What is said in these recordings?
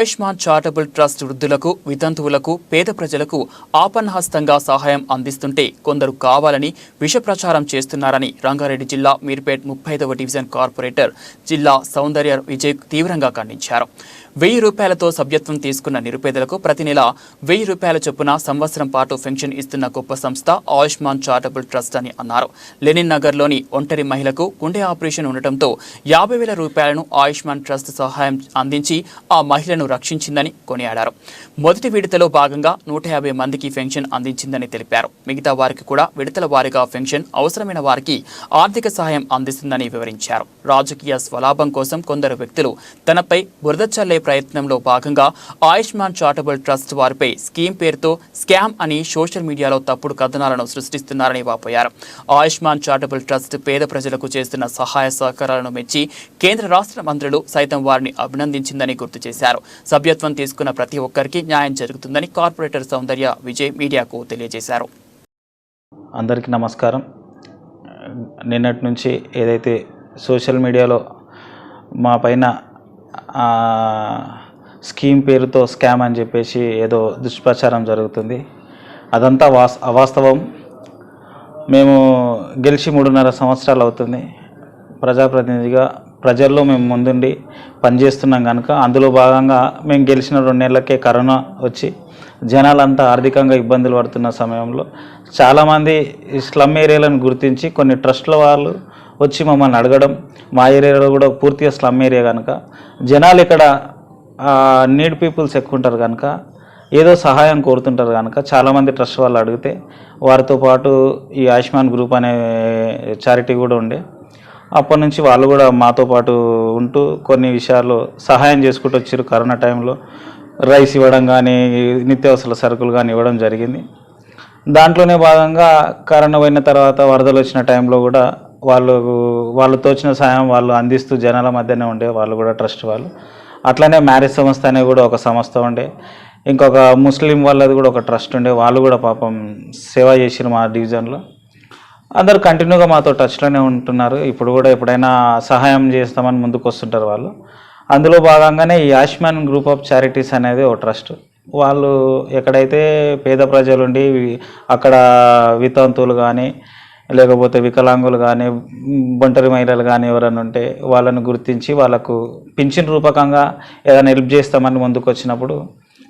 Ayushman charitable trust వృద్ధులకు వితంతువులకు పేద ప్రజలకు ఆపన్నహస్తంగా సహాయం అందిస్తుంటే కొందరు కావాలని విష ప్రచారం చేస్తున్నారని రంగారెడ్డి జిల్లా మీర్పేట్ ముప్పై డివిజన్ కార్పొరేటర్ జిల్లా సౌందర్య విజయ్ తీవ్రంగా ఖండించారు. వెయ్యి రూపాయలతో సభ్యత్వం తీసుకున్న నిరుపేదలకు ప్రతి నెల వెయ్యి రూపాయల చొప్పున సంవత్సరం పాటు పెన్షన్ ఇస్తున్న గొప్ప సంస్థ ఆయుష్మాన్ చారిటబుల్ ట్రస్ట్ అని అన్నారు. లెనిన్ నగర్లోని ఒంటరి మహిళకు గుండె ఆపరేషన్ ఉండటంతో యాభై వేల రూపాయలను ఆయుష్మాన్ ట్రస్ట్ సహాయం అందించి ఆ మహిళను రక్షించిందని కొనియాడారు. మొదటి విడతలో భాగంగా నూట యాభై మందికి పెన్షన్ అందించిందని తెలిపారు. మిగతా వారికి కూడా విడతల వారీగా పెన్షన్ అవసరమైన వారికి ఆర్థిక సహాయం అందిస్తుందని వివరించారు. రాజకీయ స్వలాభం కోసం కొందరు వ్యక్తులు తనపై బురద చల్లే ప్రయత్నంలో భాగంగా ఆయుష్మాన్ చారిటబుల్ ట్రస్ట్ వారిపై స్కీమ్ పేరుతో స్కామ్ అని సోషల్ మీడియాలో తప్పుడు కథనాలను సృష్టిస్తున్నారని వాపోయారు. ఆయుష్మాన్ చారిటబుల్ ట్రస్ట్ పేద ప్రజలకు చేస్తున్న సహాయ సహకారాలను మెచ్చి కేంద్ర రాష్ట్ర మంత్రులు సైతం వారిని అభినందించిందని గుర్తు చేశారు. సభ్యత్వం తీసుకున్న ప్రతి ఒక్కరికి న్యాయం జరుగుతుందని కార్పొరేటర్ సౌందర్య విజయ్ మీడియాకు తెలియజేశారు. అందరికీ నమస్కారం. నిన్నటి నుంచి ఏదైతే సోషల్ మీడియాలో మా పైన స్కీమ్ పేరుతో స్కామ్ అని చెప్పేసి ఏదో దుష్ప్రచారం జరుగుతుంది. అదంతా వాస్ అవాస్తవం. మేము గెలిచి మూడున్నర సంవత్సరాలు అవుతుంది. ప్రజాప్రతినిధిగా ప్రజల్లో మేము ముందుండి పనిచేస్తున్నాం కనుక అందులో భాగంగా మేము గెలిచిన రెండు నెలలకే కరోనా వచ్చి జనాలంతా ఆర్థికంగా ఇబ్బందులు పడుతున్న సమయంలో చాలామంది ఈ స్లమ్ ఏరియాలను గుర్తించి కొన్ని ట్రస్ట్ల వాళ్ళు వచ్చి మమ్మల్ని అడగడం మా ఏరియాలో కూడా పూర్తిగా స్లమ్ ఏరియా కనుక జనాలు ఇక్కడ నీడ్ పీపుల్స్ ఎక్కువ ఉంటారు కనుక ఏదో సహాయం కోరుతుంటారు కనుక చాలామంది ట్రస్ట్ వాళ్ళు అడిగితే వారితో పాటు ఈ ఆయుష్మాన్ గ్రూప్ అనే చారిటీ కూడా ఉండే. అప్పటి నుంచి వాళ్ళు కూడా మాతో పాటు ఉంటూ కొన్ని విషయాల్లో సహాయం చేసుకుంటూ వచ్చారు కరోనా టైంలో. రైస్ ఇవ్వడం కానీ నిత్యావసర సరుకులు కానీ ఇవ్వడం జరిగింది. దాంట్లోనే భాగంగా కరోనా పోయిన తర్వాత వరదలు వచ్చిన టైంలో కూడా వాళ్ళు వాళ్ళు తోచిన సాయం వాళ్ళు అందిస్తూ జనాల మధ్యనే ఉండే వాళ్ళు కూడా ట్రస్ట్ వాళ్ళు. అట్లనే మ్యారేజ్ సంస్థ అనేది కూడా ఒక సంస్థ ఉండే. ఇంకొక ముస్లిం వాళ్ళది కూడా ఒక ట్రస్ట్ ఉండే. వాళ్ళు కూడా పాపం సేవ చేసిరు మా డివిజన్లో అందరు కంటిన్యూగా మాతో టచ్లోనే ఉంటున్నారు. ఇప్పుడు కూడా ఎప్పుడైనా సహాయం చేస్తామని ముందుకు వస్తుంటారు వాళ్ళు. అందులో భాగంగానే ఈ ఆయుష్మాన్ గ్రూప్ ఆఫ్ చారిటీస్ అనేది ఒక ట్రస్ట్ వాళ్ళు ఎక్కడైతే పేద ప్రజలుండి అక్కడ వితంతువులు కానీ లేకపోతే వికలాంగులు కానీ ఒంటరి మహిళలు కానీ ఎవరైనా ఉంటే వాళ్ళని గుర్తించి వాళ్ళకు పింఛన్ రూపకంగా ఏదైనా హెల్ప్ చేస్తామని ముందుకు వచ్చినప్పుడు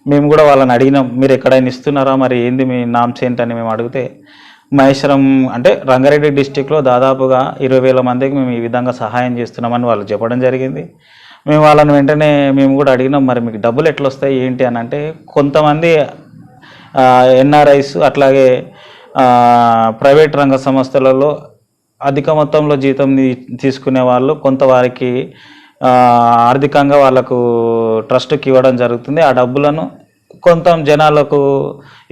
మేము కూడా వాళ్ళని అడిగినాం మీరు ఎక్కడైనా ఇస్తున్నారా? మరి ఏంది మీ నామ్స్ ఏంటని మేము అడిగితే మహేశ్వరం అంటే రంగారెడ్డి డిస్టిక్లో దాదాపుగా ఇరవై వేల మందికి మేము ఈ విధంగా సహాయం చేస్తున్నామని వాళ్ళు చెప్పడం జరిగింది. మేము వాళ్ళని వెంటనే మేము కూడా అడిగినాం మరి మీకు డబ్బులు ఎట్లా వస్తాయి ఏంటి? అని అంటే కొంతమంది ఎన్ఆర్ఐస్ అట్లాగే ప్రైవేట్ రంగ సంస్థలలో అధిక మొత్తంలో జీతం తీసుకునే వాళ్ళు కొంత వారికి ఆర్థికంగా వాళ్ళకు ట్రస్ట్కి ఇవ్వడం జరుగుతుంది. ఆ డబ్బులను కొంత జనాలకు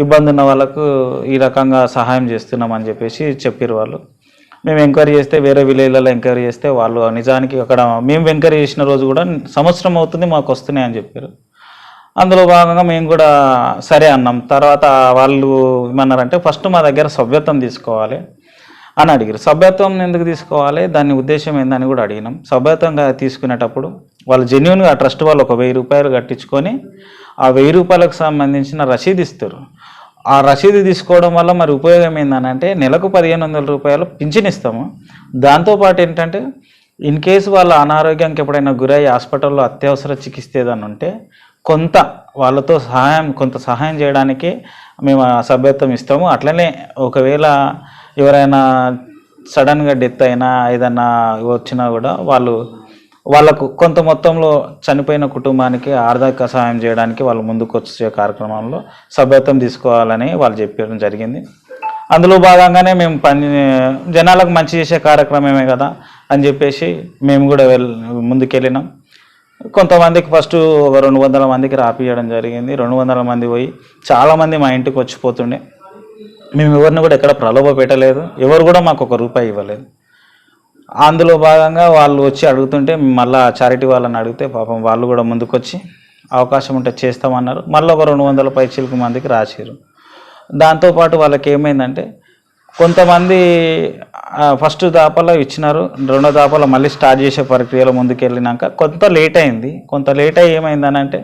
ఇబ్బంది ఉన్న వాళ్ళకు ఈ రకంగా సహాయం చేస్తున్నామని చెప్పేసి చెప్పారు వాళ్ళు. మేము ఎంక్వైరీ చేస్తే వేరే విలేజ్లలో ఎంక్వైరీ చేస్తే వాళ్ళు నిజానికి అక్కడ మేము ఎంక్వైరీ చేసిన రోజు కూడా సంవత్సరం అవుతుంది మాకు వస్తున్నాయి అని చెప్పారు అందులో భాగంగా మేము కూడా సరే అన్నాం. తర్వాత వాళ్ళు ఏమన్నారంటే ఫస్ట్ మా దగ్గర సభ్యత్వం తీసుకోవాలి అని అడిగారు. సభ్యత్వం ఎందుకు తీసుకోవాలి? దాని ఉద్దేశం ఏందని కూడా అడిగినాం. సభ్యత్వంగా తీసుకునేటప్పుడు వాళ్ళు జెన్యున్గా ట్రస్ట్ వాళ్ళు ఒక వెయ్యి రూపాయలు కట్టించుకొని ఆ వెయ్యి రూపాయలకు సంబంధించిన రసీదు ఇస్తారు. ఆ రసీదు తీసుకోవడం వల్ల మరి ఉపయోగం ఏందనంటే నెలకు పదిహేను వందల రూపాయలు పింఛన్ ఇస్తాము. దాంతోపాటు ఏంటంటే ఇన్ కేసు వాళ్ళ అనారోగ్యానికి ఎప్పుడైనా గురై హాస్పిటల్లో అత్యవసర చికిత్స ఏదైనా ఉంటే కొంత వాళ్ళతో సహాయం కొంత సహాయం చేయడానికి మేము ఆ సభ్యత్వం ఇస్తాము. అట్లనే ఒకవేళ ఎవరైనా సడన్గా డెత్ అయినా ఏదైనా వచ్చినా కూడా వాళ్ళు వాళ్ళకు కొంత మొత్తంలో చనిపోయిన కుటుంబానికి ఆర్థిక సహాయం చేయడానికి వాళ్ళు ముందుకు వచ్చే కార్యక్రమంలో సభ్యత్వం తీసుకోవాలని వాళ్ళు చెప్పడం జరిగింది. అందులో భాగంగానే మేము పని జనాలకు మంచి చేసే కార్యక్రమమే కదా అని చెప్పేసి మేము కూడా వెళ్ ముందుకెళ్ళినాం. కొంతమందికి ఫస్ట్ ఒక రెండు వందల మందికి రాపియడం జరిగింది. రెండు వందల మంది పోయి చాలామంది మా ఇంటికి వచ్చిపోతుండే. మేము ఎవరిని కూడా ఎక్కడ ప్రలోభ పెట్టలేదు. ఎవరు కూడా మాకు ఒక రూపాయి ఇవ్వలేదు. అందులో భాగంగా వాళ్ళు వచ్చి అడుగుతుంటే మళ్ళీ చారిటీ వాళ్ళని అడిగితే పాపం వాళ్ళు కూడా ముందుకొచ్చి అవకాశం ఉంటే చేస్తామన్నారు. మళ్ళీ ఒక రెండు వందల పైచీలకు మందికి రాసిరు దాంతోపాటు వాళ్ళకి ఏమైందంటే కొంతమంది ఫస్ట్ దాపలో ఇచ్చినారు రెండో దాపలో మళ్ళీ స్టార్ట్ చేసే ప్రక్రియలో ముందుకెళ్ళినాక కొంత లేట్ అయింది. కొంత లేట్ అయ్యి ఏమైందనంటే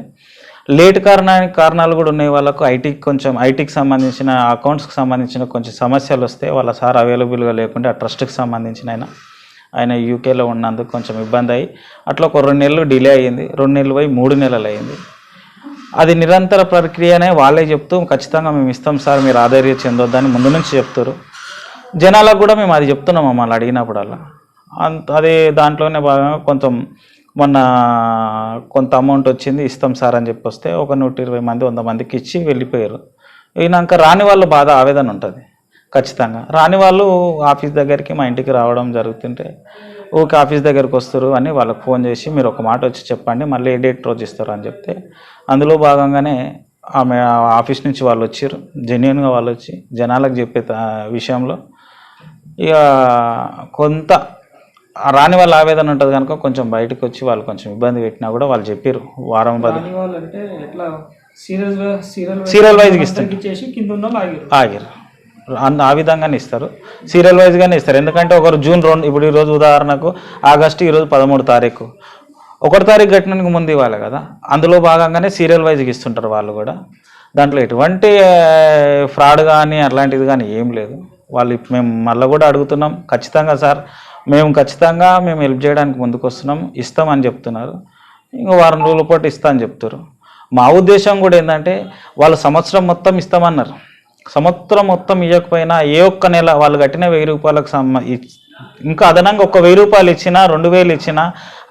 లేట్ కారణానికి కారణాలు కూడా ఉన్నాయి వాళ్ళకు. ఐటీకి కొంచెం ఐటీకి సంబంధించిన అకౌంట్స్కి సంబంధించిన కొంచెం సమస్యలు వస్తే వాళ్ళ సార్ అవైలబుల్గా లేకుంటే ఆ ట్రస్ట్కి సంబంధించిన ఆయన ఆయన యూకేలో ఉన్నందుకు కొంచెం ఇబ్బంది అయ్యి అట్లా ఒక రెండు నెలలు డిలే అయ్యింది. రెండు నెలలు పోయి మూడు నెలలు అయ్యింది. అది నిరంతర ప్రక్రియనే వాళ్ళే చెప్తూ ఖచ్చితంగా మేము ఇస్తాం సార్ మీరు ఆధైర్య చెందొద్దని ముందు నుంచి చెప్తారు జనాలకు కూడా మేము అది చెప్తున్నాం మమ్మల్ని అడిగినప్పుడల్లా. అంత అదే దాంట్లోనే భాగంగా కొంచెం మొన్న కొంత అమౌంట్ వచ్చింది ఇస్తాం సార్ అని చెప్పి వస్తే ఒక నూట ఇరవై మంది వంద మందికి ఇచ్చి వెళ్ళిపోయారు. అయినాక రాని వాళ్ళు బాధ ఆవేదన ఉంటుంది ఖచ్చితంగా. రాని వాళ్ళు ఆఫీస్ దగ్గరికి మా ఇంటికి రావడం జరుగుతుంటే ఓకే ఆఫీస్ దగ్గరికి వస్తారు అని వాళ్ళకి ఫోన్ చేసి మీరు ఒక మాట వచ్చి చెప్పండి మళ్ళీ ఏ డేట్ రోజు ఇస్తారు అని చెప్తే అందులో భాగంగానే ఆమె ఆ ఆఫీస్ నుంచి వాళ్ళు వచ్చారు. జెన్యున్గా వాళ్ళు వచ్చి జనాలకు చెప్పే విషయంలో ఇక కొంత రాని వాళ్ళ ఆవేదన ఉంటుంది కనుక కొంచెం బయటకు వచ్చి వాళ్ళు కొంచెం ఇబ్బంది పెట్టినా కూడా వాళ్ళు చెప్పారు వారం పది సీరియల్కి ఇస్తారు. ఆగిరు అన్- ఆ విధంగానే ఇస్తారు. సీరియల్ వైజ్గానే ఇస్తారు. ఎందుకంటే ఒకరు జూన్ రెండు ఇప్పుడు ఈరోజు ఉదాహరణకు ఆగస్టు ఈరోజు పదమూడు తారీఖు. ఒకటి తారీఖు కట్టినందుకు ముందు ఇవ్వాలి కదా. అందులో భాగంగానే సీరియల్ వైజ్గా ఇస్తుంటారు వాళ్ళు కూడా. దాంట్లో ఎటువంటి ఫ్రాడ్ కానీ అట్లాంటిది కానీ ఏం లేదు. వాళ్ళు మేము మళ్ళీ కూడా అడుగుతున్నాం ఖచ్చితంగా సార్ మేము ఖచ్చితంగా మేము హెల్ప్ చేయడానికి ముందుకు వస్తున్నాం ఇస్తామని చెప్తున్నారు. ఇంకో వారం రోజుల పాటు ఇస్తా అని చెప్తారు. మా ఉద్దేశం కూడా ఏంటంటే వాళ్ళు సంవత్సరం మొత్తం ఇస్తామన్నారు. సంవత్సరం మొత్తం ఇవ్వకపోయినా ఏ ఒక్క నెల వాళ్ళు కట్టిన వెయ్యి రూపాయలకు సంబ ఇంకా అదనంగా ఒక వెయ్యి రూపాయలు ఇచ్చినా రెండు వేలు ఇచ్చినా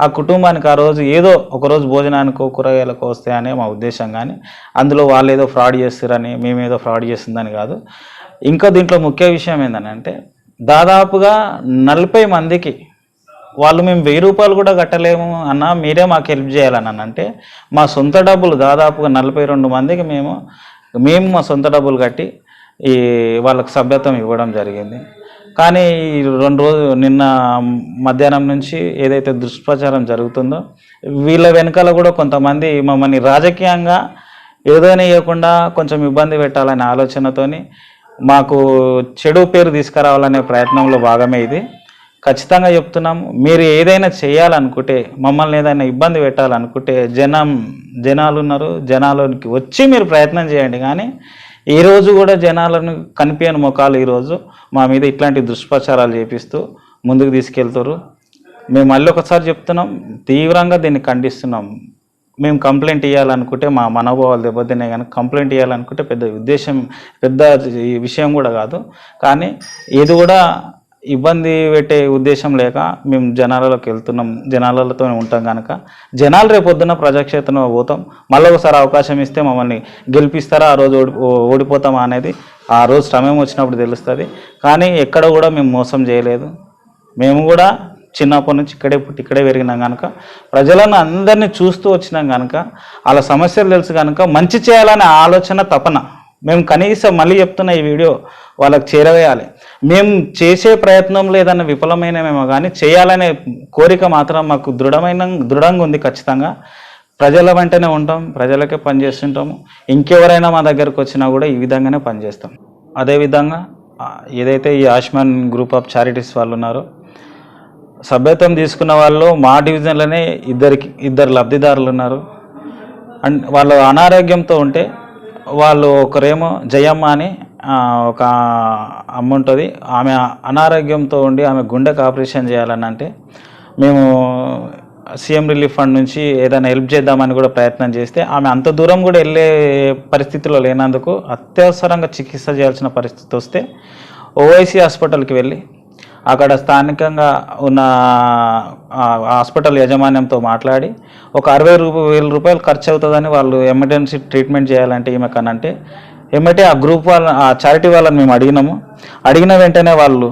ఆ కుటుంబానికి ఆ రోజు ఏదో ఒకరోజు భోజనానికో కూరగాయలకో వస్తాయనే మా ఉద్దేశం కానీ అందులో వాళ్ళు ఏదో ఫ్రాడ్ చేస్తారని మేమేదో ఫ్రాడ్ చేస్తుందని కాదు. ఇంకా దీంట్లో ముఖ్య విషయం ఏంటంటే దాదాపుగా నలభై మందికి వాళ్ళు మేము వెయ్యి రూపాయలు కూడా కట్టలేము అన్న మీరే మాకు హెల్ప్ చేయాలని అంటే మా సొంత డబ్బులు దాదాపుగా నలభై రెండు మందికి మేము మేము మా సొంత డబ్బులు కట్టి ఈ వాళ్ళకి సభ్యత్వం ఇవ్వడం జరిగింది. కానీ ఈ రెండు రోజులు నిన్న మధ్యాహ్నం నుంచి ఏదైతే దుష్ప్రచారం జరుగుతుందో వీళ్ళ వెనకాల కూడా కొంతమంది మమ్మల్ని రాజకీయంగా ఏదైనా ఇవ్వకుండా కొంచెం ఇబ్బంది పెట్టాలనే ఆలోచనతోని మాకు చెడు పేరు తీసుకురావాలనే ప్రయత్నంలో భాగమే ఇది. ఖచ్చితంగా చెప్తున్నాము మీరు ఏదైనా చేయాలనుకుంటే మమ్మల్ని ఏదైనా ఇబ్బంది పెట్టాలనుకుంటే జనం జనాలు ఉన్నారు జనాలకి వచ్చి మీరు ప్రయత్నం చేయండి. కానీ ఈరోజు కూడా జనాలను కనిపించని ముఖాలు ఈరోజు మా మీద ఇట్లాంటి దుష్ప్రచారాలు చేపిస్తూ ముందుకు తీసుకెళ్తారు. మేము మళ్ళీ ఒకసారి చెప్తున్నాం తీవ్రంగా దీన్ని ఖండిస్తున్నాం. మేము కంప్లైంట్ ఇవ్వాలనుకుంటే మా మనోభావాలు దెబ్బతిన్నాయి కానీ కంప్లైంట్ ఇవ్వాలనుకుంటే పెద్ద ఉద్దేశం పెద్ద విషయం కూడా కాదు. కానీ ఇది కూడా ఇబ్బంది పెట్టే ఉద్దేశం లేక మేము జనాలలోకి వెళ్తున్నాం జనాలతో ఉంటాం కనుక జనాలు రేపొద్దున ప్రజాక్షేత్రంలో పోతాం. మళ్ళీ ఒకసారి అవకాశం ఇస్తే మమ్మల్ని గెలిపిస్తారా ఆ రోజు ఓడి ఓడిపోతామా అనేది ఆ రోజు సమయం వచ్చినప్పుడు తెలుస్తుంది. కానీ ఎక్కడ కూడా మేము మోసం చేయలేదు. మేము కూడా చిన్నప్పటి నుంచి ఇక్కడే పుట్టి ఇక్కడే పెరిగినాం కనుక ప్రజలను అందరినీ చూస్తూ వచ్చినాం కనుక వాళ్ళ సమస్యలు తెలుసు కనుక మంచి చేయాలనే ఆలోచన తపన. మేము కనీసం మళ్ళీ చెప్తున్న ఈ వీడియో వాళ్ళకి చేరవేయాలి. మేము చేసే ప్రయత్నంలో లేదన్న విఫలమైనమేమో కానీ చేయాలనే కోరిక మాత్రం మాకు దృఢమైన దృఢంగా ఉంది ఖచ్చితంగా. ప్రజల వెంటనే ఉంటాం ప్రజలకే పనిచేస్తుంటాము ఇంకెవరైనా మా దగ్గరకు వచ్చినా కూడా ఈ విధంగానే పనిచేస్తాం అదేవిధంగా ఏదైతే ఈ ఆయుష్మాన్ గ్రూప్ ఆఫ్ చారిటీస్ వాళ్ళు ఉన్నారో సభ్యత్వం తీసుకున్న వాళ్ళు మా డివిజన్లోనే ఇద్దరికి ఇద్దరు లబ్ధిదారులు ఉన్నారు. అండ్ వాళ్ళు అనారోగ్యంతో ఉంటే వాళ్ళు ఒకరేమో జయమ్మ అని ఒక అమ్మ ఉంటుంది. ఆమె అనారోగ్యంతో ఉండి ఆమె గుండెకి ఆపరేషన్ చేయాలని అంటే మేము సీఎం రిలీఫ్ ఫండ్ నుంచి ఏదైనా హెల్ప్ చేద్దామని కూడా ప్రయత్నం చేస్తే ఆమె అంత దూరం కూడా వెళ్ళే పరిస్థితిలో లేనందుకు అత్యవసరంగా చికిత్స చేయాల్సిన పరిస్థితి వస్తే ఓవైసీ హాస్పిటల్కి వెళ్ళి అక్కడ స్థానికంగా ఉన్న హాస్పిటల్ యాజమాన్యంతో మాట్లాడి ఒక అరవై రూప వేల రూపాయలు ఖర్చు అవుతుందని వాళ్ళు ఎమర్జెన్సీ ట్రీట్మెంట్ చేయాలంటే ఈమె కనంటే ఏమంటే ఆ గ్రూప్ వాళ్ళ ఆ చారిటీ వాళ్ళని మేము అడిగినాము. అడిగిన వెంటనే వాళ్ళు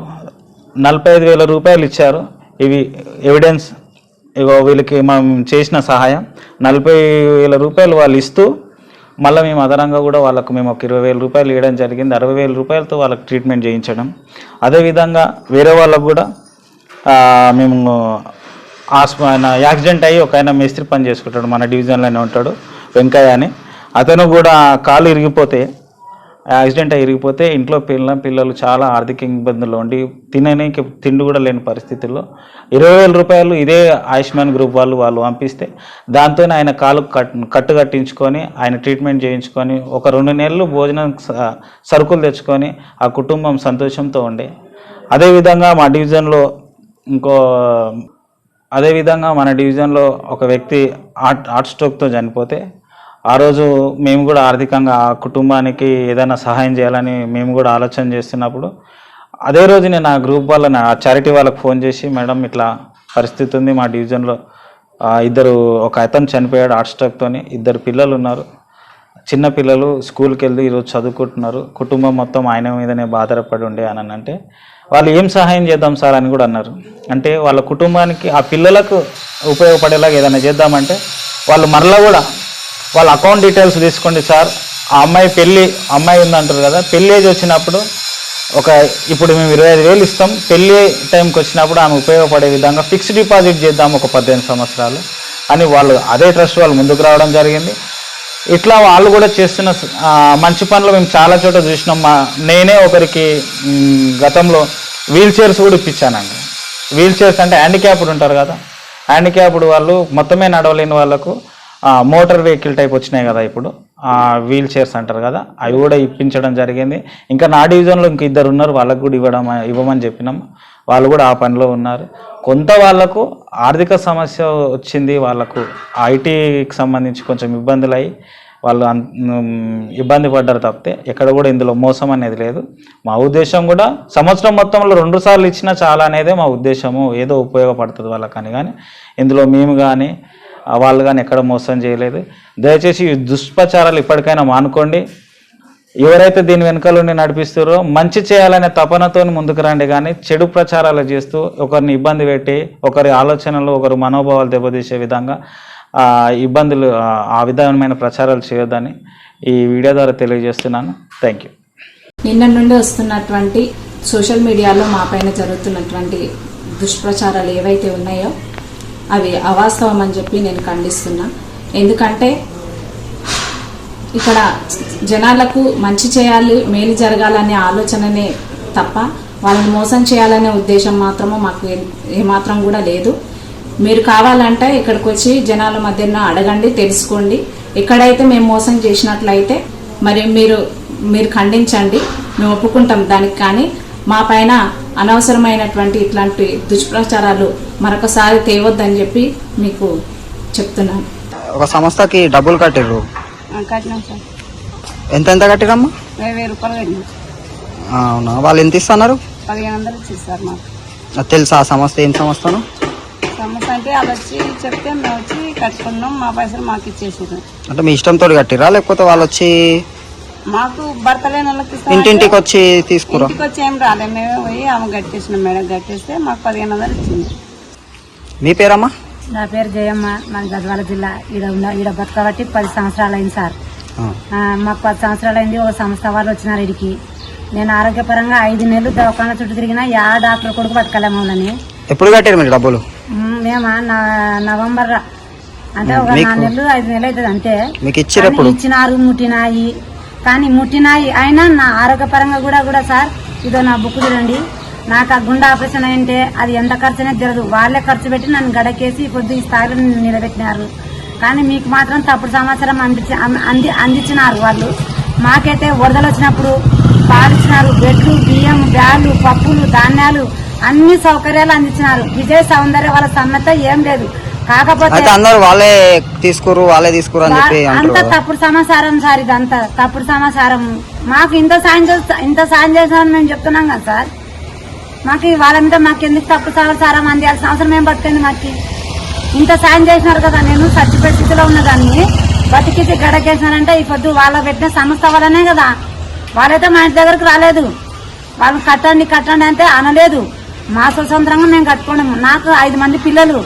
నలభై ఐదు వేల రూపాయలు ఇచ్చారు. ఇవి ఎవిడెన్స్ ఇగో వీళ్ళకి మనం చేసిన సహాయం. నలభై వేల రూపాయలు వాళ్ళు ఇస్తూ మళ్ళీ మేము అదనంగా కూడా వాళ్ళకు మేము ఒక ఇరవై వేల రూపాయలు ఇవ్వడం జరిగింది. అరవై వేల రూపాయలతో వాళ్ళకి ట్రీట్మెంట్ చేయించడం. అదేవిధంగా వేరే వాళ్ళకు కూడా మేము ఆస్ ఆయన యాక్సిడెంట్ అయ్యి ఒక ఆయన మేస్త్రి పని చేసుకుంటాడు మన డివిజన్లోనే ఉంటాడు వెంకయ్య అని. అతను కూడా కాలు ఇరిగిపోతే యాక్సిడెంట్ అయి ఇరిగిపోతే ఇంట్లో పిల్ల పిల్లలు చాలా ఆర్థిక ఇబ్బందుల్లో ఉండి తిననీకి తిండి కూడా లేని పరిస్థితుల్లో ఇరవై వేల రూపాయలు ఇదే ఆయుష్మాన్ గ్రూప్ వాళ్ళు వాళ్ళు పంపిస్తే దాంతో ఆయన కాలు కట్ కట్టు కట్టించుకొని ఆయన ట్రీట్మెంట్ చేయించుకొని ఒక రెండు నెలలు భోజనం స- సరుకులు తెచ్చుకొని ఆ కుటుంబం సంతోషంతో ఉండే. అదేవిధంగా మా డివిజన్లో ఇంకో అదేవిధంగా మన డివిజన్లో ఒక వ్యక్తి హార్ట్ హార్ట్ స్ట్రోక్తో చనిపోతే ఆ రోజు మేము కూడా ఆర్థికంగా ఆ కుటుంబానికి ఏదైనా సహాయం చేయాలని మేము కూడా ఆలోచన చేస్తున్నప్పుడు అదే రోజు నేను ఆ గ్రూప్ వాళ్ళని ఆ చారిటీ వాళ్ళకి ఫోన్ చేసి మేడం ఇట్లా పరిస్థితి ఉంది మా డివిజన్లో. ఇద్దరు ఒక అతను చనిపోయాడు హార్ట్ స్ట్రోక్తోని ఇద్దరు పిల్లలు ఉన్నారు. చిన్న పిల్లలు స్కూల్కి వెళ్ళి ఈరోజు చదువుకుంటున్నారు. కుటుంబం మొత్తం ఆయన మీదనే బాధపడి ఉండే అని అంటే వాళ్ళు ఏం సహాయం చేద్దాం సార్? అని కూడా అన్నారు. అంటే వాళ్ళ కుటుంబానికి ఆ పిల్లలకు ఉపయోగపడేలాగా ఏదైనా చేద్దామంటే వాళ్ళు మరలా కూడా వాళ్ళ అకౌంట్ డీటెయిల్స్ తీసుకోండి సార్. ఆ అమ్మాయి పెళ్ళి అమ్మాయి ఉందంటారు కదా పెళ్ళి ఏజ్ వచ్చినప్పుడు ఒక ఇప్పుడు మేము ఇరవై ఐదు వేలు ఇస్తాం. పెళ్ళి టైంకి వచ్చినప్పుడు ఆమె ఉపయోగపడే విధంగా ఫిక్స్డ్ డిపాజిట్ చేద్దాం ఒక పద్దెనిమిది సంవత్సరాలు అని వాళ్ళు అదే ట్రస్ట్ వాళ్ళు ముందుకు రావడం జరిగింది. ఇట్లా వాళ్ళు కూడా చేస్తున్న మంచి పనులు మేము చాలా చోట చూసినాం. మా నేనే ఒకరికి గతంలో వీల్ చైర్స్ కూడా ఇప్పించానండి. వీల్ చైర్స్ అంటే హ్యాండిక్యాప్డ్ ఉంటారు కదా హ్యాండిక్యాప్డ్ వాళ్ళు మొత్తమే నడవలేని వాళ్ళకు మోటార్ వెహికల్ టైప్ వచ్చినాయి కదా ఇప్పుడు. వీల్ చైర్స్ అంటారు కదా అవి కూడా ఇప్పించడం జరిగింది. ఇంకా నా డివిజన్లో ఇంక ఇద్దరు ఉన్నారు వాళ్ళకు కూడా ఇవ్వడం ఇవ్వమని చెప్పినాం. వాళ్ళు కూడా ఆ పనిలో ఉన్నారు. కొంత వాళ్ళకు ఆర్థిక సమస్య వచ్చింది వాళ్ళకు ఐటీకి సంబంధించి కొంచెం ఇబ్బందులు అయ్యి వాళ్ళు అన్- ఇబ్బంది పడ్డారు తప్పితే ఎక్కడ కూడా ఇందులో మోసం అనేది లేదు. మా ఉద్దేశం కూడా సంవత్సరం మొత్తంలో రెండు సార్లు ఇచ్చినా చాలా అనేదే మా ఉద్దేశము. ఏదో ఉపయోగపడుతుంది వాళ్ళకని కానీ ఇందులో మేము కానీ వాళ్ళు కానీ ఎక్కడ మోసం చేయలేదు. దయచేసి ఈ దుష్ప్రచారాలు ఇప్పటికైనా మానుకోండి. ఎవరైతే దీని వెనకాలండి నడిపిస్తారో మంచి చేయాలనే తపనతో ముందుకు రండి కానీ చెడు ప్రచారాలు చేస్తూ ఒకరిని ఇబ్బంది పెట్టి ఒకరి ఆలోచనలు ఒకరి మనోభావాలు దెబ్బతీసే విధంగా ఇబ్బందులు ఆ, ఆ విధమైన ప్రచారాలు చేయొద్దని ఈ వీడియో ద్వారా తెలియజేస్తున్నాను. థ్యాంక్ యూ నిన్న నుండి వస్తున్నటువంటి సోషల్ మీడియాలో మా పైన జరుగుతున్నటువంటి దుష్ప్రచారాలు ఏవైతే ఉన్నాయో అవి అవాస్తవం అని చెప్పి నేను ఖండిస్తున్నా. ఎందుకంటే ఇక్కడ జనాలకు మంచి చేయాలి మేలు జరగాలనే ఆలోచననే తప్ప వాళ్ళని మోసం చేయాలనే ఉద్దేశం మాత్రము మాకు ఏమాత్రం కూడా లేదు. మీరు కావాలంటే ఇక్కడికి వచ్చి జనాల మధ్యన అడగండి తెలుసుకోండి. ఎక్కడైతే మేము మోసం చేసినట్లయితే మరి మీరు మీరు ఖండించండి. మేము ఒప్పుకుంటాం దానికి కానీ. మా పైన అనవసరమైనటువంటి ఇట్లాంటి దుష్ప్రచారాలు మరొకసారి తేవద్దని చెప్పి మీకు చెప్తున్నాను. ఒక సంస్థకి డబ్బులు కట్టిర్రు. కట్టినాం సార్. ఎంత ఎంత కట్టిరమ్మా? వెయ్యి రూపాయలు కట్టినాం అవునా? వాళ్ళు ఎంత ఇస్తున్నారు? పదిహేను వందలు మాకు. తెలుసా ఆ సంస్థ? ఏం సంస్థను? సమస్య అంటే వాళ్ళు వచ్చి చెప్తే మేము వచ్చి కట్టుకున్నాం మా పైసలు మాకు ఇచ్చేసారు అంటే మీ ఇష్టంతో కట్టిరా? లేకపోతే వాళ్ళు వచ్చి మాకు భర్త లేని వాళ్ళకి ఇస్తాం ఇంటింటికి వచ్చి తీసుకురా. ఇంటికి వచ్చి ఏం రాలే. మేమే పోయి ఆమె కట్టేసినాం మేడం కట్టేస్తే మాకు పదిహేను వందలు ఇచ్చింది. మీ పేరమ్మా? నా పేరు జయమ్మ. మన గద్వాల జిల్లా. ఈడ ఉన్న ఈడ బతకబట్టి పది సంవత్సరాలు అయింది సార్. ఆ. మాకు పది సంవత్సరాలు అయింది ఒక సంస్థ వాళ్ళు వచ్చినారు ఇడికి. నేను ఆరోగ్యపరంగా ఐదు నెలలు దవాఖాన చుట్టూ తిరిగినా యా డాక్టర్ కొడుకు బతకలేము వాళ్ళని. ఎప్పుడు కట్టారు మీరు డబ్బులు? మ్, మేమా? నా- నవంబర్ అంటే ఒక మీకు- నాలుగు నెలలు ఐదు నెలలు అవుతుంది అంతే. మీకు ఇచ్చిర్రు కానీ ఎప్పుడు? ఇచ్చినారు ముట్టినాయి. కానీ ముట్టినాయి. అయినా నా ఆరోగ్యపరంగా కూడా కూడా సార్ ఇదో నా బుక్ చూడండి. నాకు ఆ గుండె ఆపరేషన్ అయింటే అది ఎంత ఖర్చు అనేది తెలియదు వాళ్ళే ఖర్చు పెట్టి నన్ను గడకేసి కొద్ది ఈ స్థాయిలో నిలబెట్టినారు. కానీ మీకు మాత్రం తప్పుడు సమాచారం అందించి అంది అందించినారు వాళ్ళు. మాకైతే వరదలు వచ్చినప్పుడు పాలు బెడ్లు బియ్యం బ్యాలు పప్పులు ధాన్యాలు అన్ని సౌకర్యాలు అందించినారు. విజయ సౌందర్య వాళ్ళ సమ్మత ఏం లేదు. కాకపోతే అందరు వాళ్ళే తీసుకురు వాళ్ళే తీసుకురు అని చెప్పి అంత. తప్పుడు సమాచారం సార్ ఇదంతా తప్పుడు సమాచారం. మాకు ఇంత సాయం చేస్తా ఇంత సాయం చేసామని మేము చెప్తున్నాం కదా సార్. మాకు వాళ్ళ మీద మాకు ఎందుకు తప్పుడు సమాచారం అందియాల్సిన అవసరం ఏం పడుతుంది మాకు? ఇంత సాయం చేసినారు కదా నేను చచ్చిపోయే స్థితిలో ఉన్నదాన్ని. బతికితే గడకేసినారంటే ఈ పొద్దు వాళ్ళ పెట్టిన సంస్థ వల్లనే కదా. వాళ్ళైతే మా ఇంటి దగ్గరకు రాలేదు. వాళ్ళు కట్టండి కట్టండి అంటే అనలేదు. మా స్వతంత్రంగా మేము కట్టుకోవడం నాకు ఐదు మంది పిల్లలు.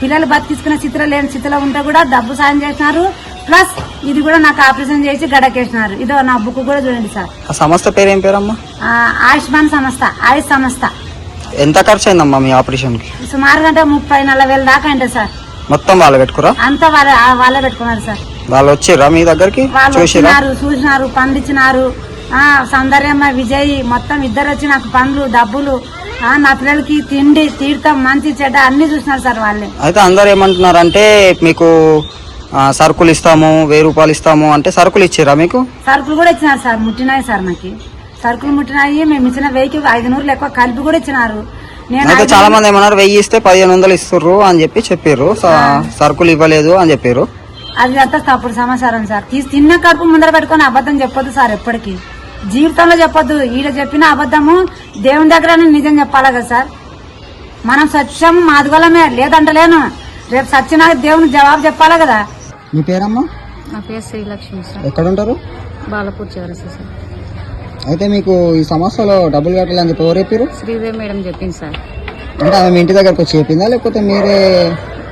పిల్లలు బతికించుకునే స్థితిలో లేని స్థితిలో ఉంటే కూడా డబ్బు సాయం చేసినారు ప్లస్ ఇది కూడా నాకు ఆపరేషన్ చేసి గడకేసినారు. ఇదో నా బుక్ కూడా చూడండి సార్. ఆ సంస్థ పేరు ఏం పేరమ్మా? ఆయుష్మాన్ సంస్థ ఆయుష్ సంస్థ. ఎంత ఖర్చు అయిందమ్మా మీ ఆపరేషన్కి సుమారుగా అంటే ముప్పై నలభై వేల దాకా అంటే సార్. మొత్తం వాళ్ళు పెట్టుకురా? అంతా వాళ్ళ వాళ్ళే పెట్టుకున్నారు సార్. వాళ్ళు వచ్చిర్రా మీ దగ్గరికి? వచ్చినారు చూసినారు పండించినారు. ఆ సౌందర్యమ్మ విజయ్ మొత్తం ఇద్దరు వచ్చి నాకు పండ్లు డబ్బులు నా పిల్లలకి తిండి తీర్థం మంచి చెడ్డ అన్ని చూసినారు సార్ వాళ్ళే. అయితే అందరు ఏమంటున్నారంటే మీకు ఆ, సరుకులు ఇస్తాము వెయ్యి రూపాయలు ఇస్తాము అంటే సరుకులు ఇచ్చిరా మీకు? సరుకులు కూడా ఇచ్చినారు సార్ ముట్టినాయి సార్ నాకు సరుకులు ముట్టినాయి మేము ఇచ్చిన వెయ్యికి ఐదు నూరులు ఎక్కువ కలిపి కూడా ఇచ్చినారు. నేను అయితే చాలా మంది ఏమన్నారు వెయ్యి ఇస్తే పదిహేను వందలు ఇస్తుర్రు అని చెప్పి చెప్పారు సరుకులు ఇవ్వలేదు అని చెప్పారు అది అంతా తప్పుడు సమాచారం సార్. తీసి తిన్న కడుపు ముందర పెట్టుకొని అబద్ధం చెప్పొద్దు సార్ ఎప్పటికీ. జీవితంలో చెప్పొద్దు. ఈడ చెప్పిన అబద్ధము. దేవుని దగ్గర నిజం చెప్పాలి కదా సార్? మనం సత్యం మాదిగోళమే లేదంటలేను. రేపు సత్యనాథ దేవుని జవాబు చెప్పాలి కదా? మీ పేరమ్మా? నా పేరు శ్రీలక్ష్మి సార్. ఎక్కడ ఉంటారు బాలపూర్ చౌరస్తా సార్. అయితే మీకు ఈ సమస్యలో డబ్బులు కట్టాలని చెప్పి ఎవరు చెప్పారు శ్రీదేవి మేడం చెప్పింది సార్. అంటే ఆమె మీ ఇంటి దగ్గరకు వచ్చి చెప్పిందా? లేకపోతే మీరే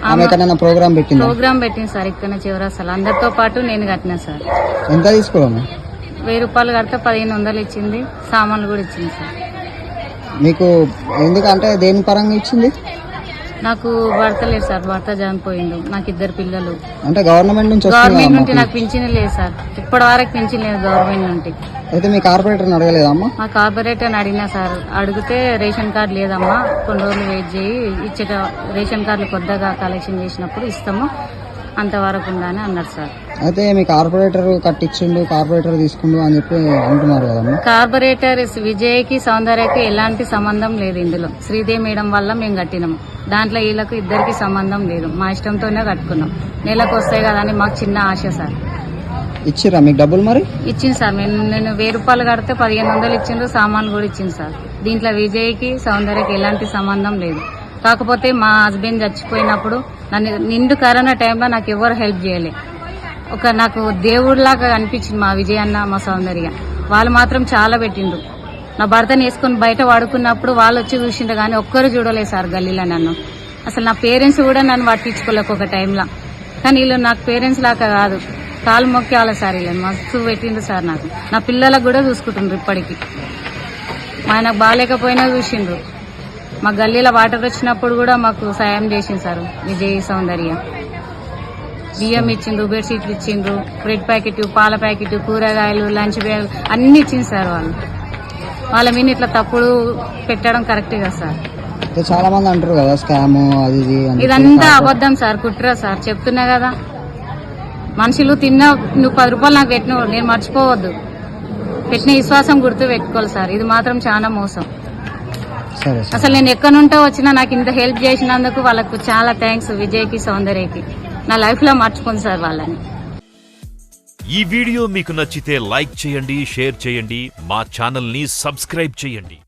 ఆమె ఎక్కడైనా ప్రోగ్రామ్ పెట్టిందా? ప్రోగ్రామ్ పెట్టింది సార్. ఇక్కడ చౌరస్తాలో అందరితో పాటు నేను కట్టినా సార్. ఎంత తీసుకోవమ్మా వెయ్యి రూపాయలు కడితే పదిహేను వందలు ఇచ్చింది. సామాన్లు కూడా ఇచ్చింది సార్. మీకు ఎందుకంటే దేని పరంగా ఇచ్చింది? నాకు భర్త లేదు సార్. భర్త చనిపోయిండు. నాకు ఇద్దరు పిల్లలు. అంటే గవర్నమెంట్ నుంచి గవర్నమెంట్ నుండి. నాకు పింఛన్ లేదు సార్. ఇప్పటి వరకు పింఛన్ లేదు గవర్నమెంట్ నుండి. అయితే మీ కార్పొరేటర్ని అడగలేదమ్మా మా కార్పొరేటర్ని అడిగినా సార్. అడిగితే రేషన్ కార్డు లేదమ్మా. కొన్ని రోజులు వెయిట్ చేయి. ఇచ్చేట రేషన్ కార్డులు కొత్తగా కలెక్షన్ చేసినప్పుడు ఇస్తాము. అంతవరకు ఉందని అన్నారు సార్. అయితే మీ కార్పొరేటర్ కట్టించిండు కార్పొరేటర్ తీసుకుండు అని చెప్పి అంటున్నారు కదమ్మా. కార్పొరేటర్ విజయ్కి సౌందర్యకి ఎలాంటి సంబంధం లేదు ఇందులో. శ్రీదేవి మేడం వల్ల మేము కట్టినాము. దాంట్లో వీళ్ళకు ఇద్దరికి సంబంధం లేదు. మా ఇష్టంతోనే కట్టుకున్నాం. నెలకు వస్తాయి కదా అని మాకు చిన్న ఆశ సార్. ఇచ్చిరా మీకు డబ్బులు మరి? ఇచ్చింది సార్. నేను నేను వెయ్యి రూపాయలు కడితే పదిహేను వందలు ఇచ్చిండ్రు సామాన్లు కూడా ఇచ్చింది సార్. దీంట్లో విజయ్కి సౌందర్యకి ఎలాంటి సంబంధం లేదు. కాకపోతే మా హస్బెండ్ చచ్చిపోయినప్పుడు నన్ను నిండు కరోనా టైంలో నాకు ఎవరు హెల్ప్ చేయలే. ఒక నాకు దేవుడిలాగా అనిపించింది మా విజయ అన్న మా సౌందర్య. వాళ్ళు మాత్రం చాలా పెట్టిండ్రు. నా భర్తను వేసుకొని బయట వాడుకున్నప్పుడు వాళ్ళు వచ్చి చూసిండ్రు కానీ ఒక్కరు చూడలేదు సార్ గల్లీలో నన్ను. అసలు నా పేరెంట్స్ కూడా నన్ను పట్టించుకోలేక ఒక టైంలో. కానీ వీళ్ళు నాకు పేరెంట్స్ లాగా కాదు. కాలు మొక్కేవాళ్ళ సార్ వీళ్ళు. మస్తు పెట్టిండ్రు సార్ నాకు. నా పిల్లలకు కూడా చూసుకుంటుండ్రు ఇప్పటికి. ఆయనకు బాగాలేకపోయినా చూసిండ్రు. మా గల్లీలో వాటర్ వచ్చినప్పుడు కూడా మాకు సాయం చేసింది సార్ విజయ్ సౌందర్య. బియ్యం ఇచ్చిండ్రు బెడ్షీట్లు ఇచ్చిండ్రు బ్రెడ్ ప్యాకెట్ పాల ప్యాకెట్ కూరగాయలు లంచ్ బ్యాగ్ అన్ని ఇచ్చింది సార్ వాళ్ళు. వాళ్ళ మీద ఇట్లా తప్పుడు పెట్టడం కరెక్ట్ కదా సార్. చాలా మంది అంటారు కదా స్కామ్ అది. ఇదంతా అబద్ధం సార్ కుట్ర సార్ చెప్తున్నా కదా. మనుషులు తిన్న నువ్వు పది రూపాయలు నాకు పెట్టిన నేను మర్చిపోవద్దు. పెట్టిన విశ్వాసం గుర్తు పెట్టుకోవాలి సార్ ఇది మాత్రం చాలా మోసం. అసలు నేను ఎక్కడి నుంటో వచ్చినా నాకు ఇంత హెల్ప్ చేసినందుకు వాళ్ళకు చాలా థ్యాంక్స్ విజయ్కి సౌందర్యకి. నా లైఫ్లో మర్చిపోను సార్ వాళ్ళని. ఈ వీడియో మీకు నచ్చితే లైక్ చేయండి షేర్ చేయండి మా ఛానల్ని సబ్స్క్రైబ్ చేయండి.